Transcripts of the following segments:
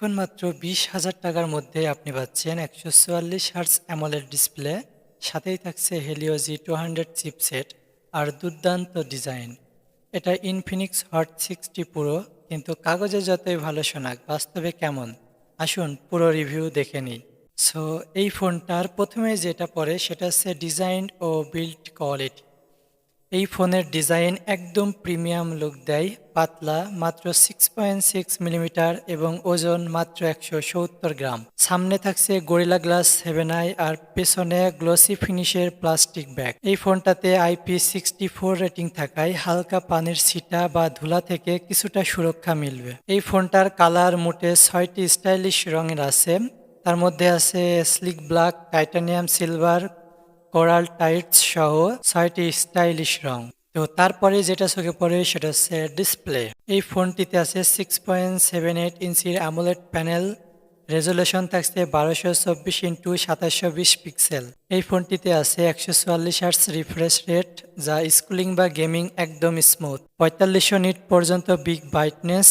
এখন মাত্র বিশ হাজার টাকার মধ্যে আপনি পাচ্ছেন একশো চুয়াল্লিশ হার্স অ্যামোলেড ডিসপ্লে, সাথেই থাকছে Helio G two hundred chipset আর দুর্দান্ত ডিজাইন। এটা ইনফিনিক্স হট সিক্সটি পুরো কিন্তু কাগজে যতই ভালো শোনাক, বাস্তবে কেমন? আসুন পুরো রিভিউ দেখে নিই। সো এই ফোনটার প্রথমে যেটা পড়ে, সেটা হচ্ছে ডিজাইন ও বিল্ড কোয়ালিটি। এই ফোনের ডিজাইন একদম প্রিমিয়াম লুক দেয়, পাতলা, মাত্র সিক্স পয়েন্ট সিক্স মিলিমিটার এবং ওজন মাত্র একশো সত্তর গ্রাম। সামনে থাকছে গরিলা গ্লাস সেভেন আই আর পেছনে গ্লসি ফিনিশের প্লাস্টিক ব্যাগ এই ফোনটাতে আইপি সিক্সটি ফোর রেটিং থাকায় হালকা পানির ছিটা বা ধুলা থেকে কিছুটা সুরক্ষা মিলবে। এই ফোনটার কালার মোটে ছয়টি স্টাইলিশ রঙের আছে। তার মধ্যে আছে sleek black titanium silver coral টাইটস সহ ছয়টি স্টাইলিশ রং। তো তারপরে যেটা চোখে পড়ে সেটা হচ্ছে ডিসপ্লে। এই ফোনটিতে আছে সিক্স পয়েন্ট সেভেন এইট ইঞ্চির অ্যামোলেড প্যানেল। রেজুলেশন থাকছে বারোশো চব্বিশ ইন্টু সাতাশশো বিশ পিক্সেল। এই ফোনটিতে আছে একশো চুয়াল্লিশ আর্টস রিফ্রেশ রেট, যা স্কুলিং বা গেমিং একদম স্মুথ। পঁয়তাল্লিশশো নিট পর্যন্ত বিগ ব্রাইটনেস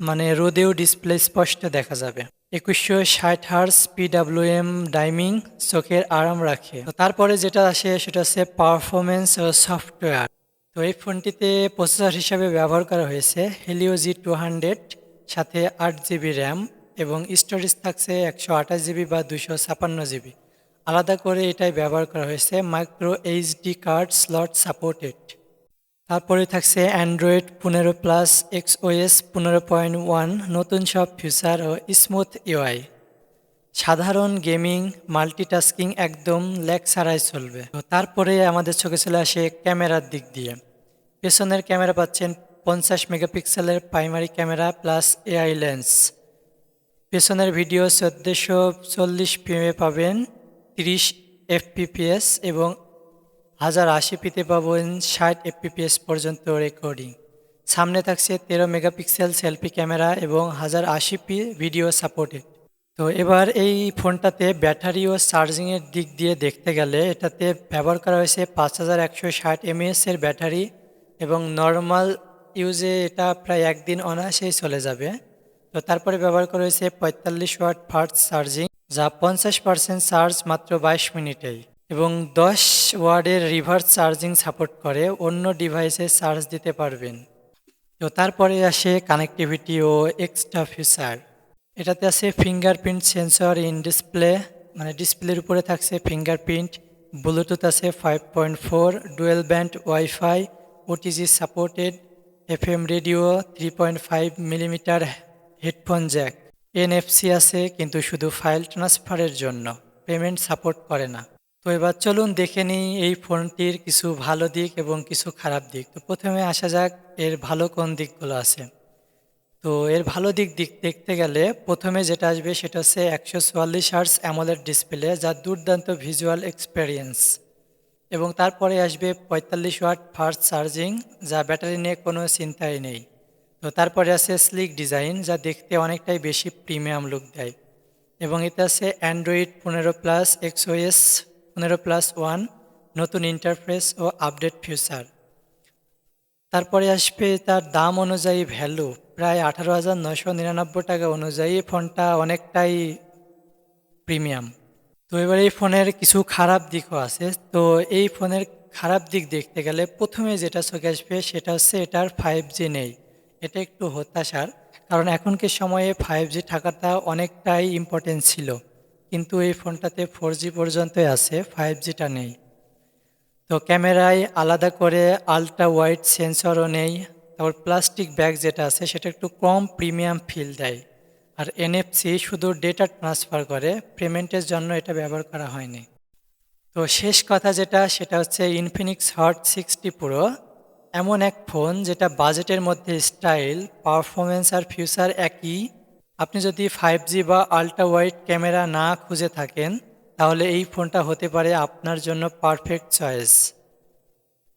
মানে রোদেও ডিসপ্লে স্পষ্ট দেখা যাবে। একুশশো ষাট হার্স পিডাব্লিউএম ডাইমিং চোখের আরাম রাখে। তো তারপরে যেটা আসে, সেটা হচ্ছে পারফরমেন্স সফটওয়্যার। তো এই ফোনটিতে প্রসেসর হিসাবে ব্যবহার করা হয়েছে হেলিও জি টু হান্ড্রেড সাথে আট জিবি র্যাম এবং স্টোরেজ থাকছে একশো আঠাশ জিবি বা দুশো ছাপান্ন জিবি। আলাদা করে এটাই ব্যবহার করা হয়েছে micro HD card slot supported. তারপরে থাকছে অ্যান্ড্রয়েড পনেরো প্লাস এক্স ওএস পনেরো পয়েন্ট ওয়ান নতুন সব ফিচার ও স্মুথ ইউআই সাধারণ গেমিং মাল্টিটাস্কিং একদম ল্যাগ ছাড়াই চলবে। তারপরে আমাদের চোখে চলে আসে ক্যামেরার দিক দিয়ে। পেছনের ক্যামেরা পাচ্ছেন পঞ্চাশ মেগাপিক্সেলের primary camera plus AI lens পেছনের ভিডিও চোদ্দোশো চল্লিশ পিএমে পাবেন তিরিশ এফপিপিএস এবং হাজার আশি পিতে পাবেন ষাট এফপিপিএস পর্যন্ত রেকর্ডিং সামনে থাকছে তেরো মেগাপিক্সেল সেলফি ক্যামেরা এবং হাজার আশি পি ভিডিও সাপোর্টেড তো এবার এই ফোনটাতে ব্যাটারি ও চার্জিংয়ের দিক দিয়ে দেখতে গেলে এটাতে ব্যবহার করা হয়েছে পাঁচ হাজার একশো ষাট এমএএসের ব্যাটারি এবং নর্মাল ইউজে এটা প্রায় একদিন অনায়াসেই চলে যাবে। তো তারপরে ব্যবহার করা হয়েছে পঁয়তাল্লিশ ওয়াট ফার্স্ট চার্জিং যা পঞ্চাশ পার্সেন্ট চার্জ মাত্র বাইশ মিনিটেই। এবং দশ ওয়ার্ডের রিভার্স চার্জিং সাপোর্ট করে অন্য ডিভাইসে চার্জ দিতে পারবেন। তো তারপরে আসে কানেক্টিভিটি ও এক্সট্রা ফিচার। এটাতে আছে ফিঙ্গারপ্রিন্ট সেন্সর ইন ডিসপ্লে মানে ডিসপ্লের উপরে থাকছে ফিঙ্গারপ্রিন্ট। ব্লুটুথ আছে five point four, dual band wifi, OTG supported F M radio, three point five millimetre headphone jack. NFC আছে, কিন্তু শুধু ফাইল ট্রান্সফারের জন্য, পেমেন্ট সাপোর্ট করে না। তো এবার চলুন দেখে নিই এই ফোনটির কিছু ভালো দিক এবং কিছু খারাপ দিক। তো প্রথমে আসা যাক এর ভালো কোন দিকগুলো আছে। তো এর ভালো দিক দিক দেখতে গেলে প্রথমে যেটা আসবে সেটা হচ্ছে একশো চুয়াল্লিশ হার্স অ্যামোলেড ডিসপ্লে যা দুর্দান্ত ভিজুয়াল এক্সপেরিয়েন্স। এবং তারপরে আসবে পঁয়তাল্লিশ ওয়াট ফার্স্ট চার্জিং যা ব্যাটারি নিয়ে কোনো চিন্তাই নেই। তো তারপরে আছে স্লিক ডিজাইন যা দেখতে অনেকটাই বেশি প্রিমিয়াম লুক দেয়। এবং এতে আছে অ্যান্ড্রয়েড পনেরো প্লাস এক্সওএস পনেরো প্লাস ওয়ান, নতুন ইন্টারফেস ও আপডেট ফিউচার তারপরে আসবে তার দাম অনুযায়ী ভ্যালু প্রায় আঠারো হাজার নশো নিরানব্বই টাকা অনুযায়ী ফোনটা অনেকটাই প্রিমিয়াম তো এবার এই ফোনের কিছু খারাপ দিকও আছে। তো এই ফোনের খারাপ দিক দেখতে গেলে প্রথমে যেটা চোখে আসবে সেটা হচ্ছে এটার ফাইভ জি নেই। এটা একটু হতাশার, কারণ এখনকার সময়ে ফাইভ জি থাকাটা অনেকটাই ইম্পর্টেন্ট ছিল। কিন্তু এই ফোনটাতে ফোর জি পর্যন্তই আছে ফাইভ জিটা নেই। তো ক্যামেরায় আলাদা করে আলট্রা ওয়াইড সেন্সরও নেই, তারপর প্লাস্টিক ব্যাগ যেটা আছে সেটা একটু কম প্রিমিয়াম ফিল দেয়। আর এনএফসি শুধু ডেটা ট্রান্সফার করে পেমেন্টের জন্য এটা ব্যবহার করা হয়নি। তো শেষ কথা যেটা, সেটা হচ্ছে ইনফিনিক্স হট সিক্সটি প্রো এমন এক ফোন যেটা বাজেটের মধ্যে স্টাইল পারফরমেন্স আর ফিউচার একই। আপনি যদি ফাইভ জি বা আলট্রা ওয়াইড ক্যামেরা না খুঁজে থাকেন, তাহলে এই ফোনটা হতে পারে আপনার জন্য perfect choice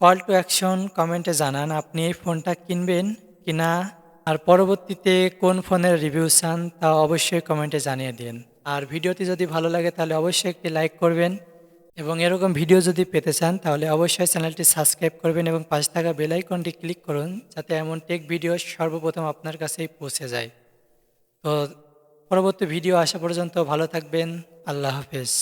call to action কমেন্টে জানান আপনি এই ফোনটা কিনবেন কি না, আর পরবর্তীতে কোন ফোনের রিভিউ চান তা অবশ্যই কমেন্টে জানিয়ে দিন। আর ভিডিওটি যদি ভালো লাগে তাহলে অবশ্যই একটি লাইক করবেন, এবং এরকম ভিডিও যদি পেতে চান তাহলে অবশ্যই চ্যানেলটি সাবস্ক্রাইব করবেন এবং পাশে থাকা বেল আইকনটি ক্লিক করুন, যাতে এমন টেক ভিডিও সর্বপ্রথম আপনার কাছেই পৌঁছে যায়। তো পরবর্তী ভিডিও আসা পর্যন্ত ভালো থাকবেন। আল্লাহ হাফেজ।